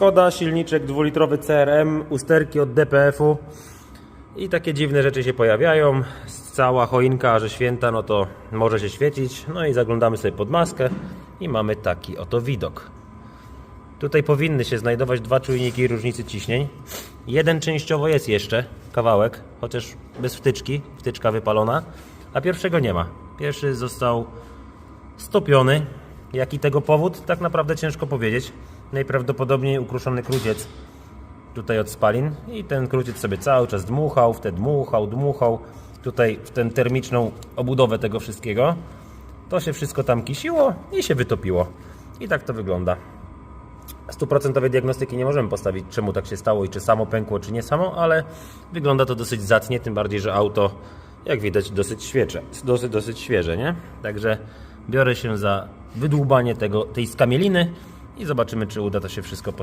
Skoda, silniczek dwulitrowy CRM, usterki od DPF-u i takie dziwne rzeczy się pojawiają. Cała choinka, że święta, no to może się świecić. No i zaglądamy sobie pod maskę i mamy taki oto widok. Tutaj powinny się znajdować dwa czujniki różnicy ciśnień. Jeden częściowo jest jeszcze, kawałek, chociaż bez wtyczki, wtyczka wypalona, a pierwszego nie ma. Pierwszy został stopiony. Jaki tego powód? Tak naprawdę ciężko powiedzieć. Najprawdopodobniej ukruszony kruciec tutaj od spalin i ten kruciec sobie cały czas dmuchał, wtedy dmuchał, dmuchał. Tutaj w tę termiczną obudowę tego wszystkiego. To się wszystko tam kisiło i się wytopiło. I tak to wygląda. Stuprocentowej diagnostyki nie możemy postawić, czemu tak się stało i czy samo pękło, czy nie samo, ale wygląda to dosyć zacnie, tym bardziej, że auto, jak widać, dosyć świeże, dosyć, dosyć świeże, nie? Także biorę się za wydłubanie tego, tej skamieliny i zobaczymy, czy uda to się wszystko postawić.